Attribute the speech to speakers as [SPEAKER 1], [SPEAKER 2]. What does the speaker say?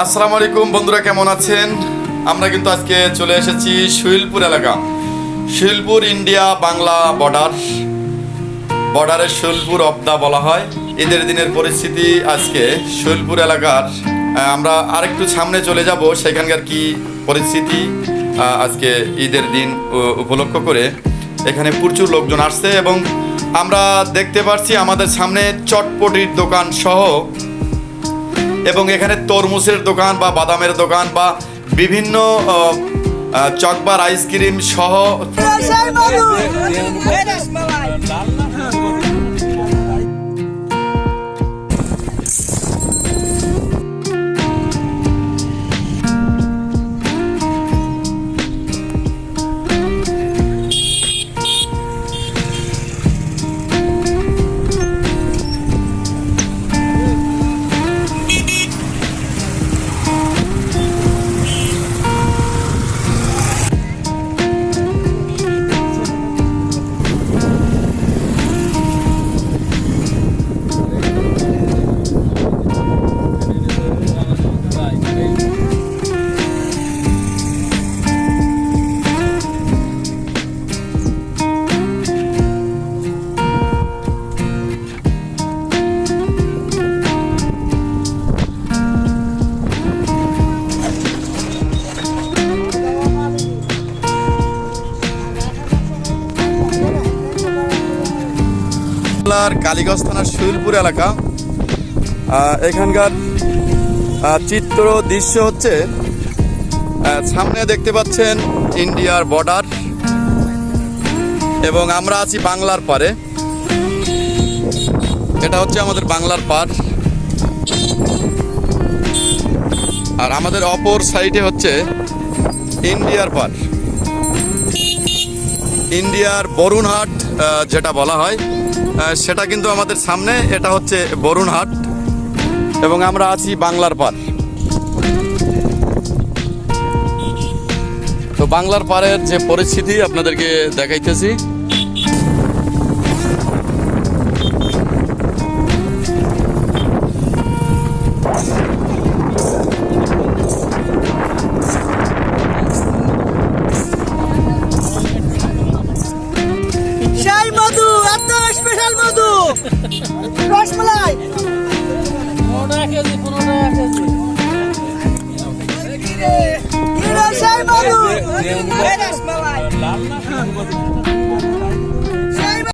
[SPEAKER 1] আসসালামু আলাইকুম, বন্ধুরা কেমন আছেন? আমরা কিন্তু আজকে চলে এসেছি শৈলপুর এলাকা। Shailpur India Bangla border. বর্ডারের শৈলপুর অবদা বলা হয়। ঈদের দিনের পরিস্থিতি আজকে শৈলপুর এলাকার। আমরা আরেকটু সামনে চলে যাব সেখানকার কি পরিস্থিতি আজকে ঈদের দিন উপলক্ষ করে। এখানে প্রচুর লোকজন আসছে এবং আমরা দেখতে পাচ্ছি আমাদের সামনে চটপটির দোকান সহ এবং এখানে তরমুজের দোকান বা বাদামের দোকান বা বিভিন্ন চকবার আইসক্রিম সহ কালীগঞ্জ থানার শৈলপুর এলাকা। এখানকার চিত্র দৃশ্য হচ্ছে সামনে দেখতে পাচ্ছেন ইন্ডিয়ার বর্ডার, এবং আমরা আছি বাংলার পারে। এটা হচ্ছে আমাদের বাংলার পার। আর আমাদের অপর সাইডে হচ্ছে ইন্ডিয়ার পার। ইন্ডিয়ার বরুণহাট যেটা বলা হয় সেটা কিন্তু আমাদের সামনে, এটা হচ্ছে বরুণহাট। এবং আমরা আছি বাংলার পার তো বাংলার পাড়ের যে পরিস্থিতি আপনাদেরকে দেখাইতেছি।
[SPEAKER 2] রসমালাই। কি রে শাই মধু Eres malai!